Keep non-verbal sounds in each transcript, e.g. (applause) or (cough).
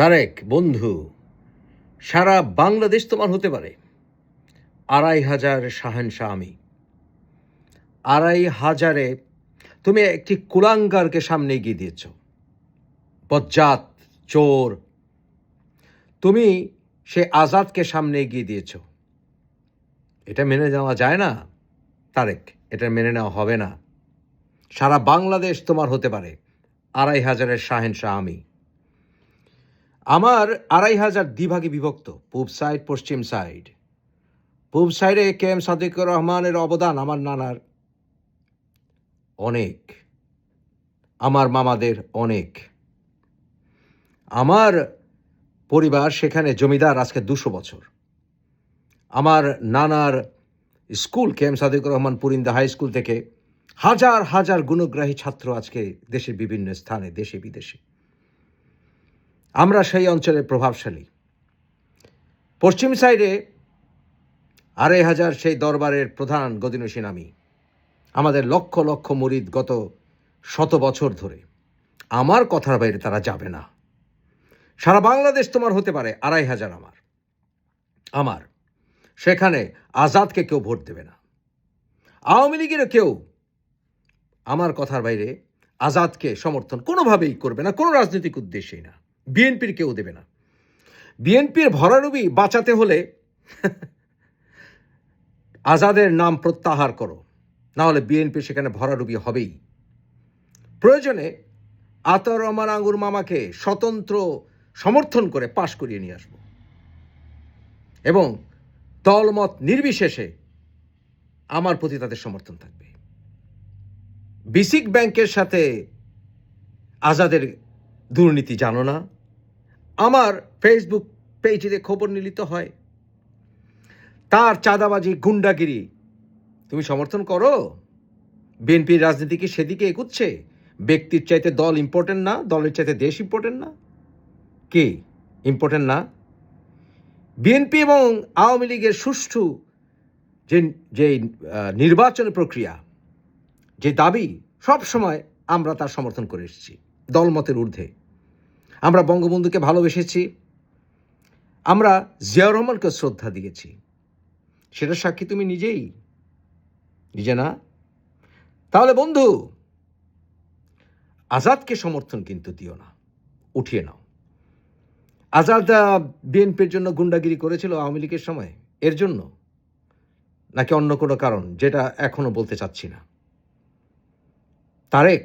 তারেক, বন্ধু, সারা বাংলাদেশ তোমার হতে পারে। আড়াই হাজার শাহেনশাহ। আমি আড়াই হাজারে তুমি একটি কুলাঙ্গারকে সামনে এগিয়ে দিয়েছ। বজ্জাত চোর। তুমি সে আজাদকে সামনে এগিয়ে দিয়েছ। এটা মেনে নেওয়া যায় না, তারেক। এটা মেনে নেওয়া হবে না। সারা বাংলাদেশ তোমার হতে পারে। আড়াই হাজারের শাহেনশাহ। আমি আমার আড়াই হাজার দ্বিভাগে বিভক্ত, পূব সাইড, পশ্চিম সাইড। পূব সাইডে কে এম সাদিকুর রহমানের অবদান আমার নানার অনেক। আমার মামাদের অনেক। আমার পরিবার সেখানে জমিদার আজকে দুশো বছর। আমার নানার school K M Sadikur Rahman Purinda high school থেকে হাজার হাজার গুণগ্রাহী ছাত্র আজকে দেশের বিভিন্ন স্থানে, দেশে, বিদেশে। আমরা সেই অঞ্চলের প্রভাবশালী। পশ্চিম সাইডে আড়াই হাজার সেই দরবারের প্রধান গদিনসীন আমি। আমাদের লক্ষ লক্ষ মুরিদ গত শত বছর ধরে। আমার কথার বাইরে তারা যাবে না। সারা বাংলাদেশ তোমার হতে পারে আড়াই হাজার আমার। আমার, সেখানে আজাদকে কেউ ভোট দেবে না। আওয়ামী লীগেরও কেউ আমার কথার বাইরে আজাদকে সমর্থন কোনোভাবেই করবে না, কোনো রাজনৈতিক উদ্দেশ্যেই না। বিএনপির কেউ দেবে না। বিএনপির ভরাডুবি বাঁচাতে হলে (laughs) আজাদের নাম প্রত্যাহার করো। না হলে বিএনপি সেখানে ভরাডুবি হবেই। প্রয়োজনে আতর রহমান আঙ্গুর মামাকে স্বতন্ত্র সমর্থন করে পাশ করিয়ে নিয়ে আসব। এবং দলমত নির্বিশেষে আমার প্রতি তাদের সমর্থন থাকবে। বিসিক ব্যাংকের সাথে আজাদের দুর্নীতি জানো না? আমার ফেসবুক পেজে খবর নিলিত হয়। তার চাঁদাবাজি গুন্ডাগিরি তুমি সমর্থন করো? বিএনপির রাজনীতি কি সেদিকে এগুচ্ছে? ব্যক্তির চাইতে দল ইম্পর্টেন্ট না? দলের চাইতে দেশ ইম্পর্টেন্ট না? কি? ইম্পর্টেন্ট না? বিএনপি এবং আওয়ামী লীগের সুষ্ঠু যে যে আহ, নির্বাচনের প্রক্রিয়া যে দাবি সব সময় আমরা তার সমর্থন করে এসেছি। দলমতের ঊর্ধ্বে। আমরা বঙ্গবন্ধুকে ভালোবেসেছি। আমরা জিয়াউর রহমানকে শ্রদ্ধা দিয়েছি। সেটা সাক্ষী তুমি নিজেই নিজে না তাহলে বন্ধু, আজাদকে সমর্থন কিন্তু দিও না, উঠিয়ে নাও। আজাদ বিএনপির জন্য গুন্ডাগিরি করেছিল আওয়ামী লীগের সময়। এর জন্য? নাকি অন্য কোনো কারণ, যেটা এখনও বলতে চাচ্ছি না? তারেক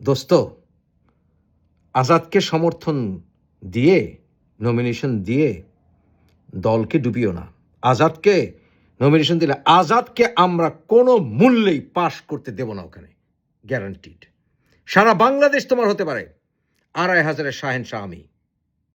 দোস্ত, আজাদকে সমর্থন দিয়ে নমিনেশন দিয়ে দলকে ডুবিও না। আজাদকে নমিনেশন দিলে আজাদকে আমরা কোনো মূল্যেই পাশ করতে দেব না ওখানে গ্যারান্টিড সারা বাংলাদেশ তোমার হতে পারে, আড়াই হাজারের শাহেন শাহ আমি